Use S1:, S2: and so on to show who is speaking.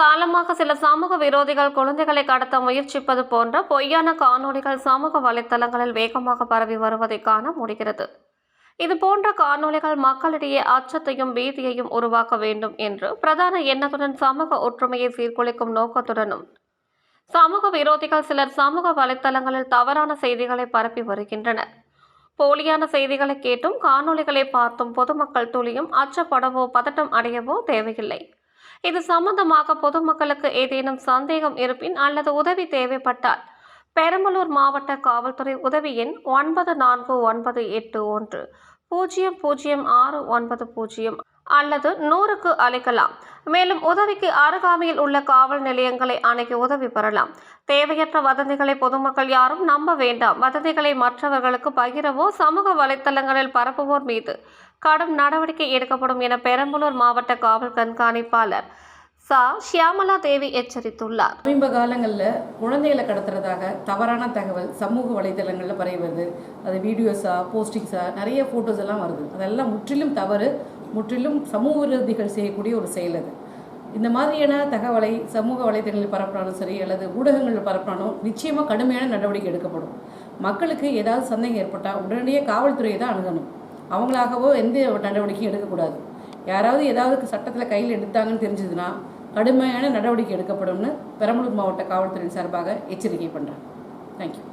S1: காலமாக சில சமூக விரோதிகள் குழந்தைகளை கடத்த முயற்சிப்பது போன்ற பொய்யான காணொளிகள் சமூக வலைத்தளங்களில் வேகமாக பரவி வருவதை காண முடிகிறது. இது போன்ற காணொளிகள் மக்களிடையே அச்சத்தையும் பீதியையும் உருவாக்க வேண்டும் என்று பிரதான எண்ணத்துடன் சமூக ஒற்றுமையை சீர்குலைக்கும் நோக்கத்துடனும் சமூக விரோதிகள் சிலர் சமூக வலைத்தளங்களில் தவறான செய்திகளை பரப்பி வருகின்றனர். போலியான செய்திகளை கேட்டும் காணொளிகளை பார்த்தும் பொதுமக்கள் துளியும் அச்சப்படவோ பதட்டம் அடையவோ தேவையில்லை. இது சம்பந்தமாக பொதுமக்களுக்கு ஏதேனும் சந்தேகம் இருப்பின் அல்லது உதவி தேவைப்பட்டால் பெரம்பலூர் மாவட்ட காவல்துறை உதவி எண் ஒன்பது நான்கு ஒன்பது எட்டு ஒன்று பூஜ்ஜியம் பூஜ்ஜியம் ஆறு ஒன்பது பூஜ்ஜியம் அல்லது நூறுக்கு அழைக்கலாம் மேலும் உதவிக்கு அருகாமையில் உள்ள காவல் நிலையங்களை அணுகி உதவி பெறலாம். தேவையற்ற வதந்திகளை பொதுமக்கள் யாரும் நம்ப வேண்டாம். வதந்திகளை மற்றவர்களுக்கு பகிரவோ சமூக வலைத்தளங்களில் பரப்புவோர் மீது கடும் நடவடிக்கை எடுக்கப்படும் என பெரம்பலூர் மாவட்ட காவல் கண்காணிப்பாளர் சா. ஷியாமலா தேவி எச்சரித்துள்ளார்.
S2: சமீப காலங்களில் குழந்தைகளை கடத்துறதாக தவறான தகவல் சமூக வலைதளங்களில் பரவுவது அது வீடியோஸா போஸ்டிங்ஸா நிறைய ஃபோட்டோஸ் எல்லாம் வருது. அதெல்லாம் முற்றிலும் தவறு. முற்றிலும் சமூக விரோதிகள் செய்யக்கூடிய ஒரு செயல் அது. இந்த மாதிரியான தகவலை சமூக வலைதளங்களில் பரப்புனாலும் சரி அல்லது ஊடகங்களில் பரப்புனாலும் நிச்சயமாக கடுமையான நடவடிக்கை எடுக்கப்படும். மக்களுக்கு ஏதாவது சந்தேகம் ஏற்பட்டால் உடனடியே காவல்துறையை தான் அணுகணும். அவங்களாகவோ எந்த நடவடிக்கையும் எடுக்கக்கூடாது. யாராவது ஏதாவது சட்டத்தில் கையில் எடுத்தாங்கன்னு தெரிஞ்சதுன்னா கடுமையான நடவடிக்கை எடுக்கப்படும்னு பெரம்பலூர் மாவட்ட காவல்துறையின் சார்பாக எச்சரிக்கை பண்ணுறேன் தேங்க்யூ